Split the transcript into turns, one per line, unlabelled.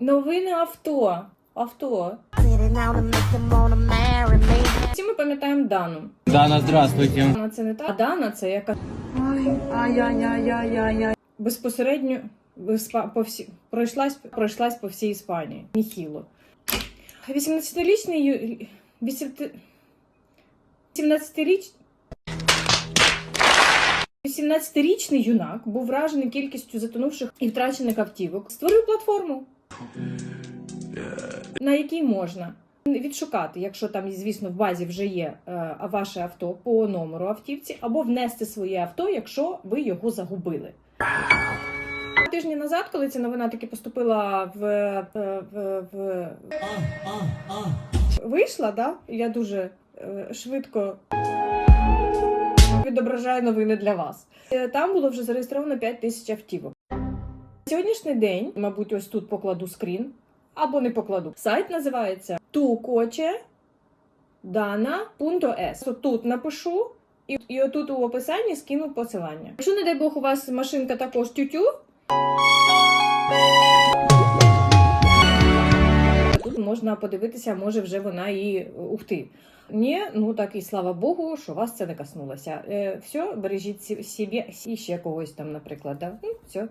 Новини авто. Авто. Всі ми пам'ятаємо Дану.
Дана, здравствуйте.
Дана це не та. А Дана це яка безпосередньо в Іспа- по всі... пройшлась, пройшлась по всій Іспанії. Міхіло. 18-річний ю... 18-річ... 18-річний юнак був вражений кількістю затонувших і втрачених автівок. Створив платформу, на якій можна відшукати, якщо там, звісно, в базі вже є е, ваше авто по номеру автівці, або внести своє авто, якщо ви його загубили. Тижні назад, коли ця новина таки поступила в, в, в, в... вийшла, да? я дуже е, швидко відображаю новини для вас. Е, Там було вже зареєстровано 5 тисяч автівок. Сьогоднішній день, мабуть, ось тут покладу скрін, або не покладу. Сайт називається tucoche.dana.es. Тут напишу, і, і отут у описанні скину посилання. Якщо, не дай Бог, у вас машинка також тютю. Тут можна подивитися, може вже вона і ухти. Ні, ну так і слава Богу, що вас це не коснулося. Е, все, бережіть сі- і ще когось там, наприклад. Да? Ну, все,